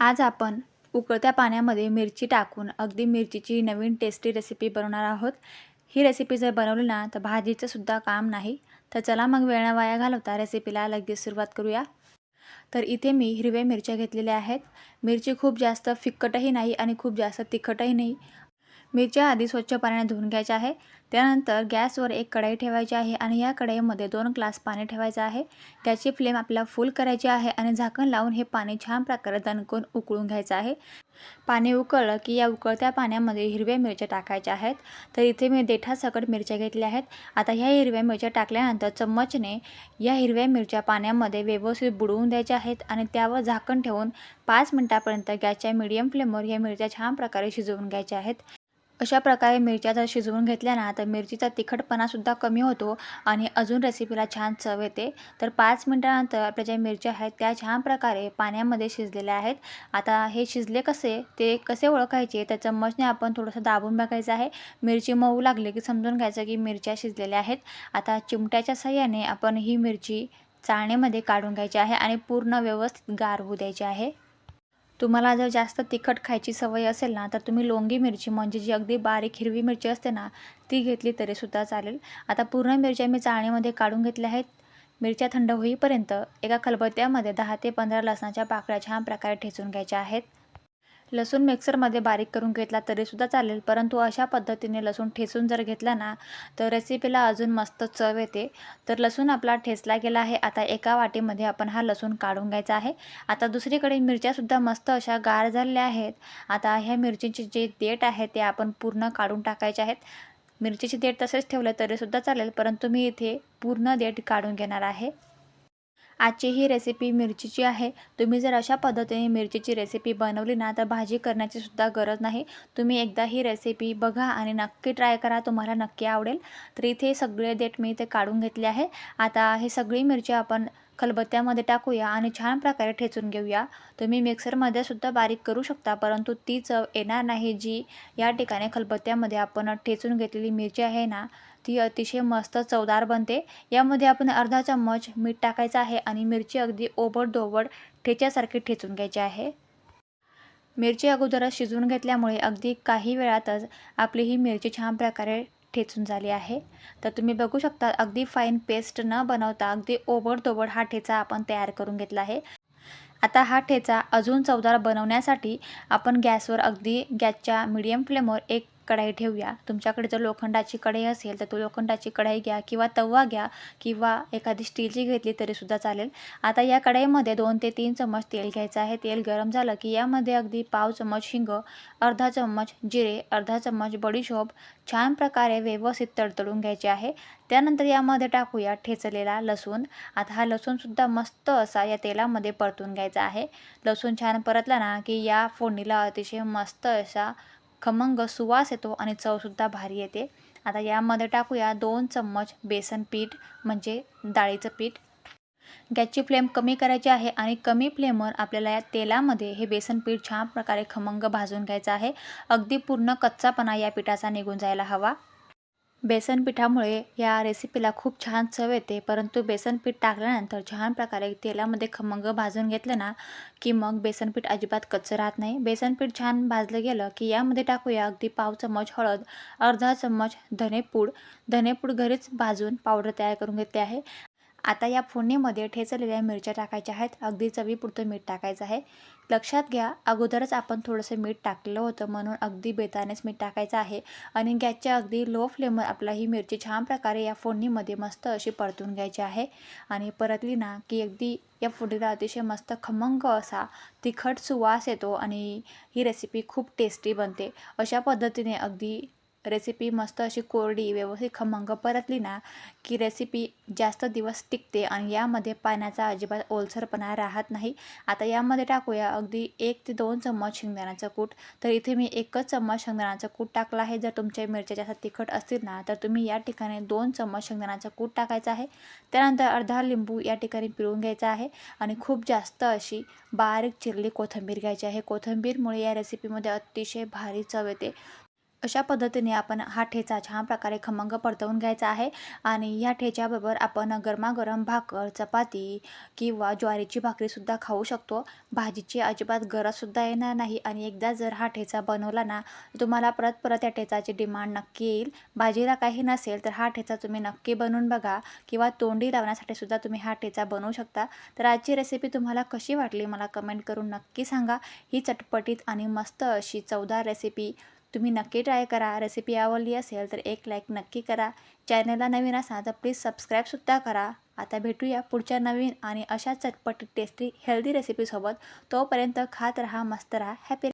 आज आपण उकळत्या पाण्यामध्ये मिरची टाकून अगदी मिरचीची नवीन टेस्टी रेसिपी बनवणार आहोत. ही रेसिपी जर बनवली ना तर भाजीचं सुद्धा काम नाही. तर चला मग वेळा वाया घालवता रेसिपीला लगेच सुरुवात करूया. तर इथे मी हिरव्या मिरच्या घेतलेल्या आहेत. मिरची खूप जास्त फिक्कटही नाही आणि खूप जास्त तिखटही नाही. मिरच्या आधी स्वच्छ पाण्याने धुवून घ्यायच्या आहे. त्यानंतर गॅसवर एक कढाई ठेवायची आहे आणि या कढईमध्ये दोन ग्लास पाणी ठेवायचं आहे. त्याची फ्लेम आपल्याला फुल करायची आहे आणि झाकण लावून हे पाणी छान प्रकारे दणकून उकळून घ्यायचं आहे. पाणी उकळलं की या उकळत्या पाण्यामध्ये हिरव्या मिरच्या टाकायच्या आहेत. तर इथे मी देठासकट मिरच्या घेतल्या आहेत. आता ह्या हिरव्या मिरच्या टाकल्यानंतर चम्मचने या हिरव्या मिरच्या पाण्यामध्ये व्यवस्थित बुडवून द्यायच्या आहेत आणि त्यावर झाकण ठेवून पाच मिनटापर्यंत गॅसच्या मिडियम फ्लेमवर ह्या मिरच्या छान प्रकारे शिजवून घ्यायच्या आहेत. अशा प्रकारे मिरच्या जर शिजवून घेतल्या ना तर मिरचीचा तिखटपणासुद्धा कमी होतो आणि अजून रेसिपीला छान चव येते. तर पाच मिनटानंतर आपल्या ज्या मिरच्या आहेत त्या छान प्रकारे पाण्यामध्ये शिजलेल्या आहेत. आता हे शिजले कसे ते कसे ओळखायचे त्या चम्मचने आपण थोडंसं दाबून बघायचं आहे. मिरची मऊ लागली की समजून घ्यायचं की मिरच्या शिजलेल्या आहेत. आता चिमट्याच्या सहाय्याने आपण ही मिरची चाळणीमध्ये काढून घ्यायची आहे आणि पूर्ण व्यवस्थित गार होऊ द्यायची आहे. तुम्हाला जर जास्त तिखट खायची सवय असेल ना तर तुम्ही लोंगी मिरची म्हणजे जी अगदी बारीक हिरवी मिरची असते ना ती घेतली तरीसुद्धा चालेल. आता पूर्ण मिरच्या मी चाळणीमध्ये काढून घेतल्या आहेत. मिरच्या थंड होईपर्यंत एका खलबत्त्यामध्ये दहा ते पंधरा लसणाच्या पाकळ्या छान प्रकारे ठेचून घ्यायच्या आहेत. लसूण मिक्सरमध्ये बारीक करून घेतला तरीसुद्धा चालेल परंतु अशा पद्धतीने लसूण ठेसून जर घेतला ना तर रेसिपीला अजून मस्त चव येते. तर लसूण आपला ठेचला गेला आहे. आता एका वाटीमध्ये आपण हा लसूण काढून घ्यायचा आहे. आता दुसरीकडे मिरच्यासुद्धा मस्त अशा गार झालेल्या आहेत. आता ह्या मिरचीचे जे देठ आहे ते आपण पूर्ण काढून टाकायचे आहेत. मिरचीचे देठ तसेच ठेवले तरीसुद्धा चालेल परंतु मी इथे पूर्ण देठ काढून घेणार आहे. आजची ही रेसिपी मिरचीची आहे. तुम्ही जर अशा पद्धतीने मिरचीची रेसिपी बनवली ना तर भाजी करण्याची सुद्धा गरज नाही. तुम्ही एकदा ही रेसिपी बघा आणि नक्की ट्राय करा. तुम्हाला नक्की आवडेल. तर इथे सगळे देठ मी इथे काढून घेतले आहे. आता हे सगळी मिरची आपण खलबत्त्यामध्ये टाकूया आणि छान प्रकारे ठेचून घेऊया. तुम्ही मिक्सरमध्ये सुद्धा बारीक करू शकता परंतु ती चव येणार नाही जी या ठिकाणी खलबत्त्यामध्ये आपण ठेचून घेतलेली मिरची आहे ना ती अतिशय मस्त चवदार बनते. यामध्ये आपण अर्धा चम्मच मीठ टाकायचं आहे आणि मिरची अगदी ओबडधोबड ठेच्यासारखी ठेचून घ्यायची आहे. मिरची अगोदरच शिजवून घेतल्यामुळे अगदी काही वेळातच आपली ही मिरची छान प्रकारे ठेचून झाली आहे. तर तुम्ही बघू शकता अगदी फाईन पेस्ट न बनवता अगदी ओबडदोबड हा ठेचा आपण तयार करून घेतला आहे. आता हा ठेचा अजून चवदार बनवण्यासाठी आपण गॅसवर अगदी गॅसच्या मीडियम फ्लेमवर एक कढाई ठेवूया. तुमच्याकडे जर लोखंडाची कढई असेल तर तो लोखंडाची कढाई घ्या किंवा तवा घ्या किंवा एखादी स्टीलची घेतली तरीसुद्धा चालेल. आता या कढाईमध्ये दोन ते तीन चम्मच तेल घ्यायचं आहे. तेल गरम झालं की यामध्ये अगदी पाव चम्मच हिंग अर्धा चम्मच जिरे अर्धा चम्मच बडीशोप छान प्रकारे व्यवस्थित तडतडून घ्यायचे आहे. त्यानंतर यामध्ये टाकूया ठेचलेला लसूण. आता हा लसूणसुद्धा मस्त असा या तेलामध्ये परतून घ्यायचा आहे. लसूण छान परतला ना की या फोडणीला अतिशय मस्त असा खमंग सुवास येतो आणि चवसुद्धा भारी येते. आता यामध्ये टाकूया दोन चम्मच बेसन पीठ म्हणजे डाळीचं पीठ. गॅसची फ्लेम कमी करायची आहे आणि कमी फ्लेमवर आपल्याला या तेलामध्ये हे बेसन पीठ छान प्रकारे खमंग भाजून घ्यायचं आहे. अगदी पूर्ण कच्चापणा या पिठाचा निघून जायला हवा. बेसन पिठामुळे या रेसिपीला खूप छान चव येते. परंतु बेसन पीठ टाकल्यानंतर छान प्रकारे तेलामध्ये खमंग भाजून घेतलं ना की मग बेसन पीठ अजिबात कच्चं राहत नाही. बेसन पीठ छान भाजलं गेलं की यामध्ये टाकूया अगदी पाव चम्मच हळद अर्धा चम्मच धनेपूड. धनेपूड घरीच भाजून पावडर तयार करून घेतली आहे. आता या फोडणीमध्ये ठेचलेल्या मिरच्या टाकायच्या आहेत. अगदी चवीपुरतं मीठ टाकायचं आहे. लक्षात घ्या अगोदरच आपण थोडंसं मीठ टाकलं होतं म्हणून अगदी बेतानेच मीठ टाकायचं आहे आणि गॅसच्या अगदी लो फ्लेमवर आपला ही मिरची छान प्रकारे या फोडणीमध्ये मस्त अशी परतून घ्यायची आहे. आणि परतली ना की अगदी या फोडणीला अतिशय मस्त खमंग असा तिखट सुवास येतो आणि ही रेसिपी खूप टेस्टी बनते. अशा पद्धतीने अगदी रेसिपी मस्त अशी कोरडी व्यवस्थित खमंग परतली ना की रेसिपी जास्त दिवस टिकते आणि यामध्ये पाण्याचा अजिबात ओलसरपणा राहत नाही. आता यामध्ये टाकूया अगदी एक ते दोन चम्मच शेंगदाण्याचं कूट. तर इथे मी एकच चम्मच शेंगदाण्याचं कूट टाकलं आहे. जर तुमच्या मिरच्या जास्त तिखट असतील ना तर तुम्ही या ठिकाणी दोन चम्मच शेंगदाण्याचं कूट टाकायचं आहे. त्यानंतर अर्धा लिंबू या ठिकाणी पिळून घ्यायचा आहे आणि खूप जास्त अशी बारीक चिरली कोथिंबीर घ्यायची आहे. कोथिंबीरमुळे या रेसिपीमध्ये अतिशय भारी चव येते. अशा पद्धतीने आपण हा ठेचा छान प्रकारे खमंग परतवून घ्यायचा आहे आणि या ठेच्याबरोबर आपण गरमागरम भाकर चपाती किंवा ज्वारीची भाकरीसुद्धा खाऊ शकतो. भाजीची अजिबात गरजसुद्धा येणार नाही आणि एकदा जर हा ठेचा बनवला ना तुम्हाला परत परत या ठेचाची डिमांड नक्की येईल. भाजीला काही नसेल तर हा ठेचा तुम्ही नक्की बनवून बघा किंवा तोंडी लावण्यासाठी सुद्धा तुम्ही हा ठेचा बनवू शकता. तर आजची रेसिपी तुम्हाला कशी वाटली मला कमेंट करून नक्की सांगा. ही चटपटीत आणि मस्त अशी चवदार रेसिपी तुम्ही नक्की ट्राय करा. रेसिपी आवडली असेल तर एक लाईक नक्की करा. चॅनलला नवीन असाल तर प्लीज सबस्क्राईबसुद्धा करा. आता भेटूया पुढच्या नवीन आणि अशा चटपटीत टेस्टी हेल्दी रेसिपीसोबत तोपर्यंत खात राहा मस्त राहा. हॅपी